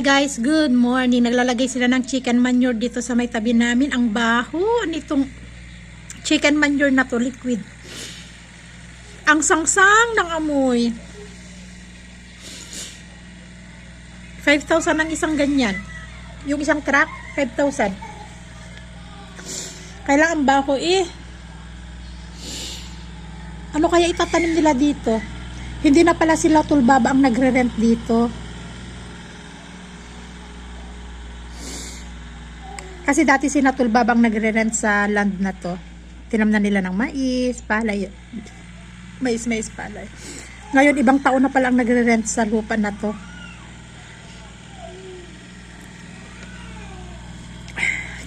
Hi guys, good morning. Naglalagay sila ng chicken manure dito sa may tabi namin. Ang baho nitong chicken manure na to, liquid. Ang sangsang ng amoy. 5,000 ang isang ganyan. Yung isang truck, 5,000. Kailangan baho eh. Ano kaya itatanim nila dito? Hindi na pala sila tulbaba ang nagre-rent dito. Kasi dati si Natulbab ang nagre-rent sa land na to. Tinamnan nila ng mais, palay. Mais, mais, palay. Ngayon, ibang taon na pala ang nagre-rent sa lupa na to.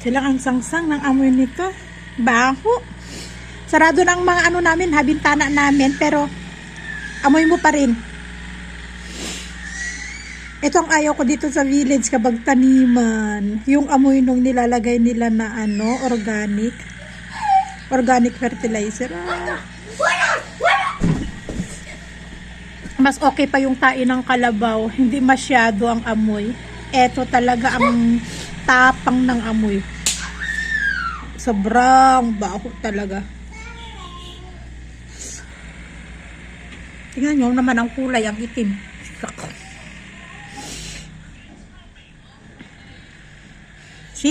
Kailangan sangsang ng amoy nito. Baho. Sarado ng mga ano namin, habintana namin, pero amoy mo pa rin. Ito ang ayaw ko dito sa village kapag taniman. Yung amoy nung nilalagay nila na ano, organic. Organic fertilizer. Ah. Mas okay pa yung tain ng kalabaw. Hindi masyado ang amoy. Ito talaga ang tapang ng amoy. Sobrang baho talaga. Tingnan nyo naman ang kulay, ang itim.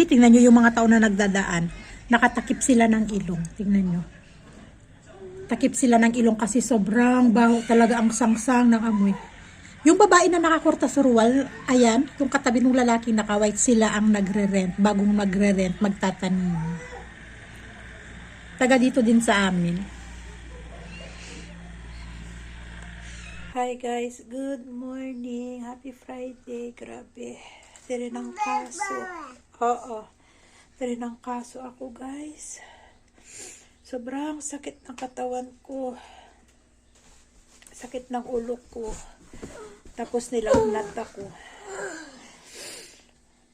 Tingnan nyo yung mga tao na nagdadaan. Nakatakip sila ng ilong. Tingnan nyo. Takip sila ng ilong kasi sobrang baho talaga ang sangsang ng amoy. Yung babae na nakakurta sa ruwal, ayan, yung katabi ng lalaki naka-white, sila ang nagre-rent. Bagong magre-rent, magtatanim. Taga dito din sa amin. Hi guys, good morning. Happy Friday. Grabe. Tiri ng kaso. Oo. Tiri ng kaso ako guys. Sobrang sakit ng katawan ko. Sakit ng ulo ko. Tapos nilagnat ako.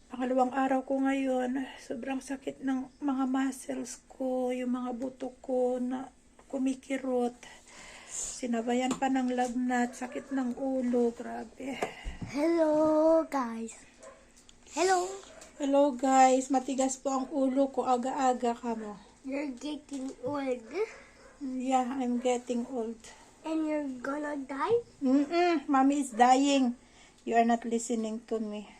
Pangalawang araw ko ngayon, sobrang sakit ng mga muscles ko, yung mga buto ko na kumikirot. Sinabayan pa ng lagnat, sakit ng ulo, grabe. Hello, guys. Hello. Hello guys, matigas po ang ulo ko, aga-aga ka mo. You're getting old. Yeah, I'm getting old. And you're gonna die? Mm-mm, mommy is dying. You are not listening to me.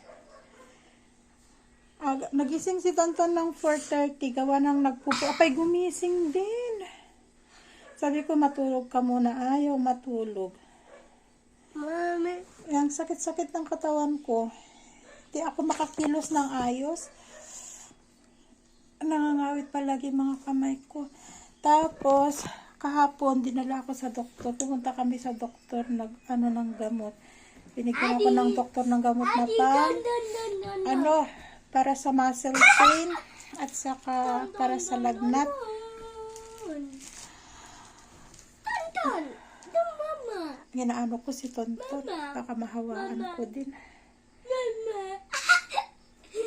Aga, nagising si Tonton ng 4.30. Gawa ng nagpupo. Apay, gumising din. Sabi ko, matulog ka muna. Ayaw matulog. Mommy. Ang sakit-sakit ng katawan ko. Hindi ako makakilos ng ayos. Nangangawit palagi mga kamay ko. Tapos, kahapon, dinala ako sa doktor. Pumunta kami sa doktor, nag, ano, ng gamot. Binigyan ako ng doktor ng gamot na pang, No, no, no, no. ano, para sa muscle pain, at saka para sa lagnat. Tonton. Ginaano ko si Tonton. Baka mahawaan ko din.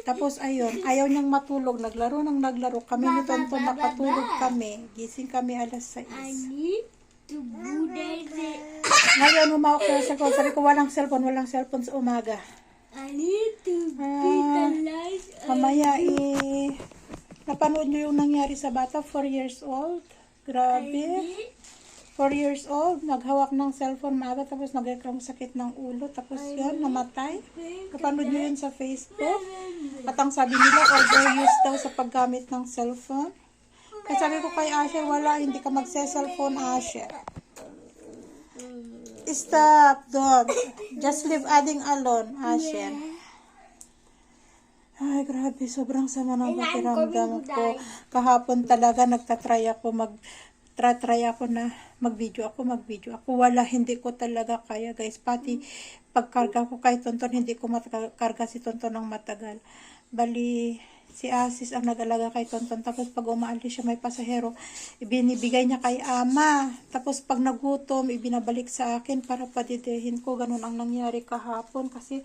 Tapos ayun, ayaw niyang matulog. Naglaro nang naglaro. Kami ni Tonton nakatulog kami. Gising kami alas 6. I need to it. Ngayon umawak ko sa cellphone. Sabi ko walang cellphone, walang cellphone sa umaga. I need to Ah, vitalize. Mamaya eh, napanood niyo yung nangyari sa bata, 4 years old. Grabe. 4 years old, naghawak ng cellphone maaga tapos nagkakaroon sakit ng ulo tapos yan, namatay. Napanood niyo yun sa Facebook. At ang sabi nila, overuse daw sa paggamit ng cellphone. Kaya sabi ko kay Asher, wala, hindi ka magse-cellphone, Asher. Stop, don't. Just leave adding alone, Asher. Ay, grabe, sobrang sama ng pakiramdam ko. Kahapon talaga nagtatry ako mag try ako na mag-video ako, mag-video ako. Wala, hindi ko talaga kaya, guys. Pati pagkarga ko kay Tonton, hindi ko matakarga si Tonton ng matagal. Bali, si Asis ang nag-alaga kay Tonton. Tapos pag umaalis siya may pasahero, ibinibigay niya kay Ama. Tapos pag nagutom, ibinabalik sa akin para padidehin ko. Ganun ang nangyari kahapon kasi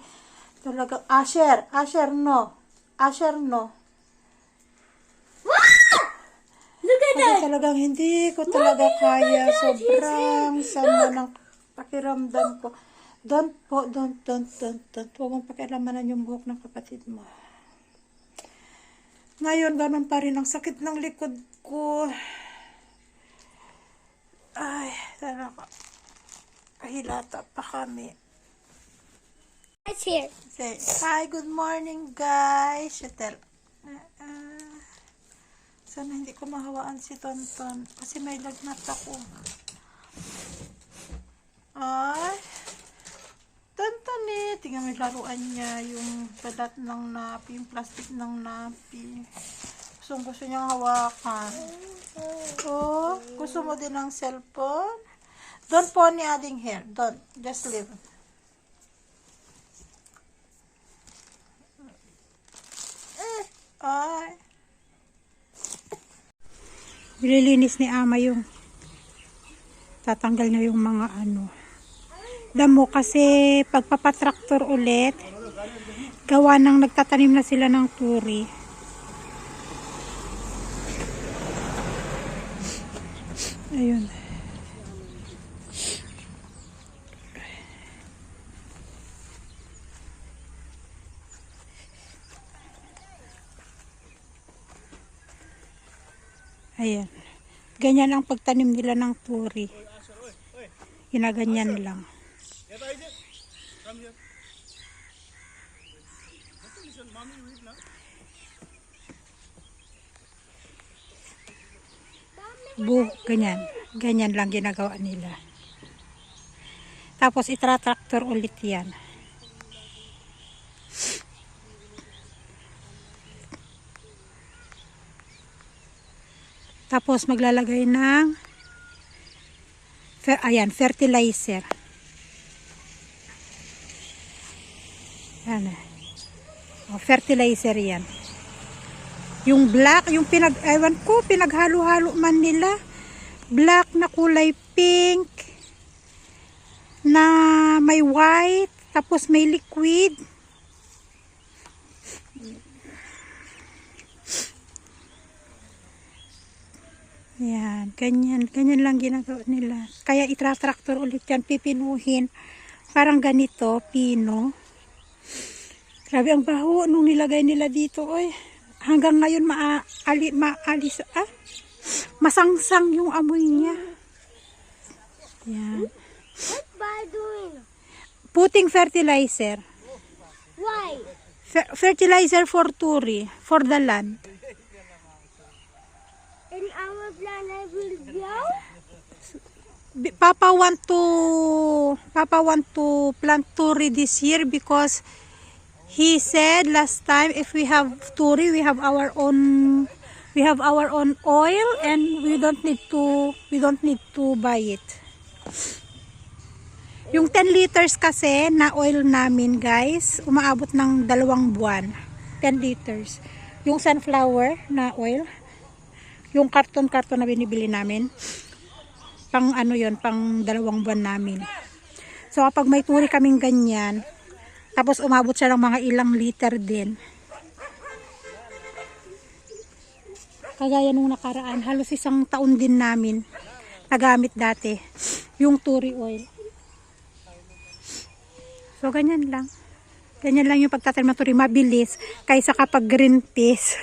talaga, Asher, Asher no. Asher no. Look at Kasi talagang hindi ko talaga kaya. Sobrang sama ng pakiramdam ko. Don't po, don't, don't, don't, don't. Huwag mong pakialamanan yung buhok ng kapatid mo. Ngayon, ganun pa rin ang sakit ng likod ko. Ay, talaga. Kahilata pa kami. It's here. Say, hi, good morning, guys. Shetel. Ah, ah. Sana hindi ko mahawaan si Tonton kasi may lagnat ako. Ay. Tonton eh. Tingnan mo laruan niya. Yung balat ng napi. Yung plastic ng napi. Gusto gusto niyang hawakan. Oh, gusto mo din ng cellphone? Don't pony adding hair. Don't. Just leave. Ay. Nililinis ni Ama yung tatanggal niya yung mga ano. Damo kasi pagpapatraktor ulit, gawa ng nagtatanim na sila ng turi. Ayun. Ayan. Ganyan ang pagtanim nila ng turi. Ginaganyan lang. Bu, ganyan. Ganyan lang ginagawa nila. Tapos itratraktor ulit yan. Tapos maglalagay ng fer, ayan, fertilizer. Yan. O, fertilizer yan. Yung black, yung pinag, ewan ko, pinaghalo-halo man nila. Black na kulay pink. Na may white. Tapos may liquid. Yan, ganyan, ganyan lang ginagawa nila. Kaya itratraktor ulit yan, pipinuhin. Parang ganito, pino. Grabe ang baho nung nilagay nila dito, oy. Hanggang ngayon maali, maalis, ah, masangsang yung amoy niya. Yan. What by doing? Putting fertilizer. Why? Fer- fertilizer for turi, for the land. In our planet will grow? Papa want to Papa want to plant turi this year because he said last time if we have turi we have our own we have our own oil and we don't need to we don't need to buy it. Yung 10 liters kasi na oil namin guys, umaabot ng dalawang buwan. 10 liters. Yung sunflower na oil, yung karton-karton na binibili namin, pang ano yon pang dalawang buwan namin. So kapag may turi kaming ganyan, tapos umabot siya ng mga ilang liter din. Kagaya nung nakaraan, halos isang taon din namin nagamit dati yung turi oil. So ganyan lang. Ganyan lang yung pagtatanim mabilis kaysa kapag green peas.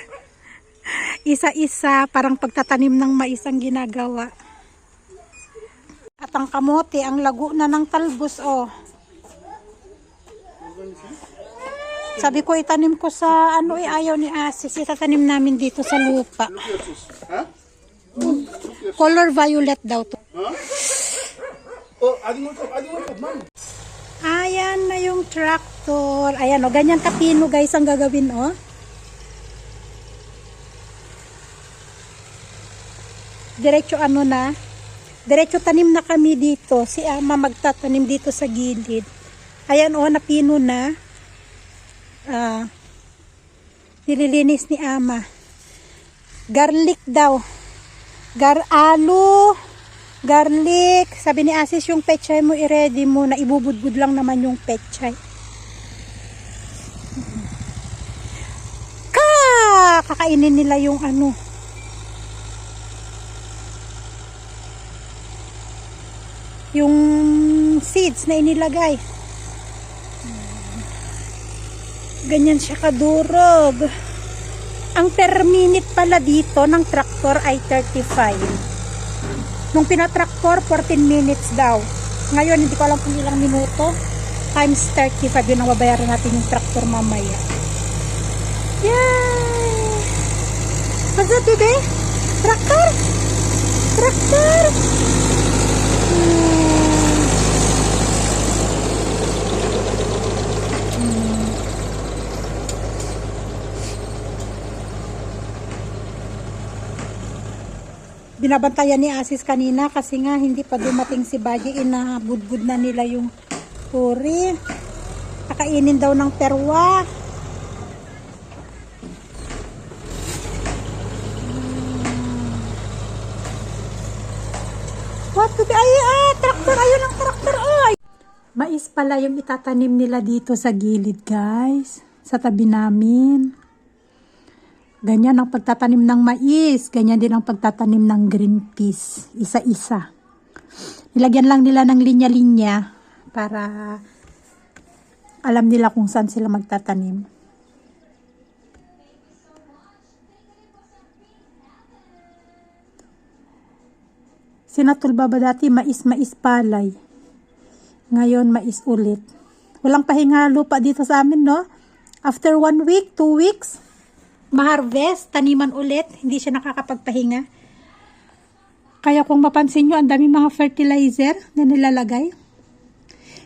Isa-isa, parang pagtatanim ng mais ang ginagawa. At ang kamote, ang lago na ng talbos, oh. Sabi ko, itanim ko sa, ano eh, ayaw ni Asis. Itatanim namin dito sa lupa. Color violet daw to. Oh. Ayan na yung tractor. Ayan, oh, ganyan kapino guys ang gagawin, oh. Diretso ano na, diretso tanim na kami dito. Si ama magtatanim dito sa gilid. Ayan oh, napino na. Ah, nililinis ni ama. Garlic daw. Gar-alo. Garlic. Sabi ni Asis yung pechay mo i-ready mo na ibubudbud lang naman yung pechay. Ka! Kakainin nila yung ano. Yung seeds na inilagay. Ganyan siya kadurog. Ang per minute pala dito ng traktor ay 35. Nung pinatraktor, 14 minutes daw. Ngayon, hindi ko alam kung ilang minuto. Times 35, yun ang babayaran natin yung traktor mamaya. Yay! What's that, bebe? Traktor? Traktor? Hmm. Binabantayan ni Asis kanina kasi nga hindi pa dumating si Baji inabudbud na nila yung puri kakainin daw ng perwa What to be? Ay, ah, traktor. Ayun ang traktor. Ay. Mais pala yung itatanim nila dito sa gilid, guys. Sa tabi namin. Ganyan ang pagtatanim ng mais. Ganyan din ang pagtatanim ng green peas. Isa-isa. Nilagyan lang nila ng linya-linya para alam nila kung saan sila magtatanim. Sinatulba ba dati mais-mais palay? Ngayon mais ulit. Walang pahinga lupa dito sa amin, no? After one week, two weeks, ma-harvest, taniman ulit, hindi siya nakakapagpahinga. Kaya kung mapansin nyo, ang dami mga fertilizer na nilalagay.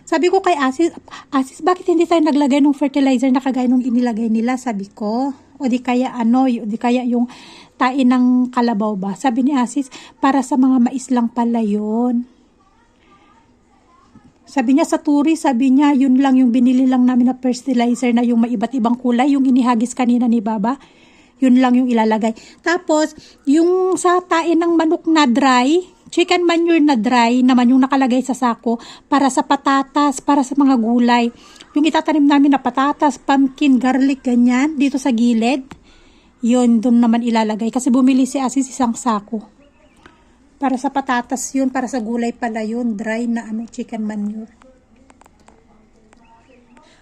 Sabi ko kay Asis, Asis, bakit hindi tayo naglagay ng fertilizer na kagaya nung inilagay nila? Sabi ko, o di kaya ano, o di kaya yung tain ng kalabaw ba? Sabi ni Asis, para sa mga mais lang pala yun. Sabi niya sa turi, sabi niya, yun lang yung binili lang namin na fertilizer na yung may iba't ibang kulay, yung inihagis kanina ni Baba. Yun lang yung ilalagay. Tapos, yung sa tain ng manok na dry, chicken manure na dry, naman yung nakalagay sa sako, para sa patatas, para sa mga gulay. Yung itatanim namin na patatas, pumpkin, garlic, ganyan, dito sa gilid, yun, doon naman ilalagay. Kasi bumili si Asis isang sako. Para sa patatas yun, para sa gulay pala yun, dry na ano, chicken manure.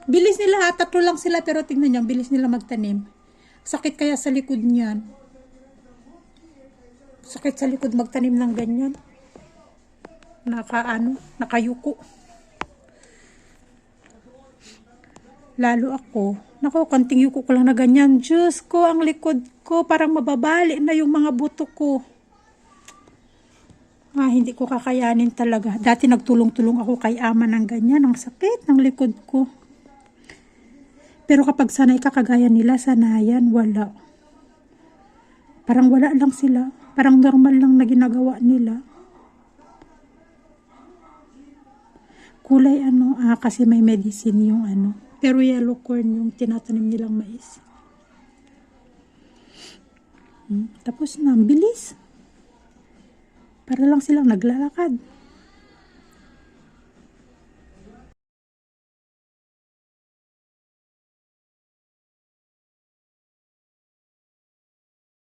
Bilis nila ha, tatlo lang sila pero tingnan ang bilis nila magtanim. Sakit kaya sa likod niyan. Sakit sa likod magtanim ng ganyan. Naka ano, nakayuko. Lalo ako, nako, konting yuko ko lang na ganyan. Diyos ko, ang likod ko, parang mababali na yung mga buto ko. Ah, hindi ko kakayanin talaga. Dati nagtulong-tulong ako kay ama ng ganyan. Ang sakit ng likod ko. Pero kapag sanay ka kagaya nila, sanayan, wala. Parang wala lang sila. Parang normal lang na ginagawa nila. Kulay ano, ah, kasi may medicine yung ano. Pero yellow corn yung tinatanim nilang mais. Hmm, tapos na, bilis. Para lang silang naglalakad.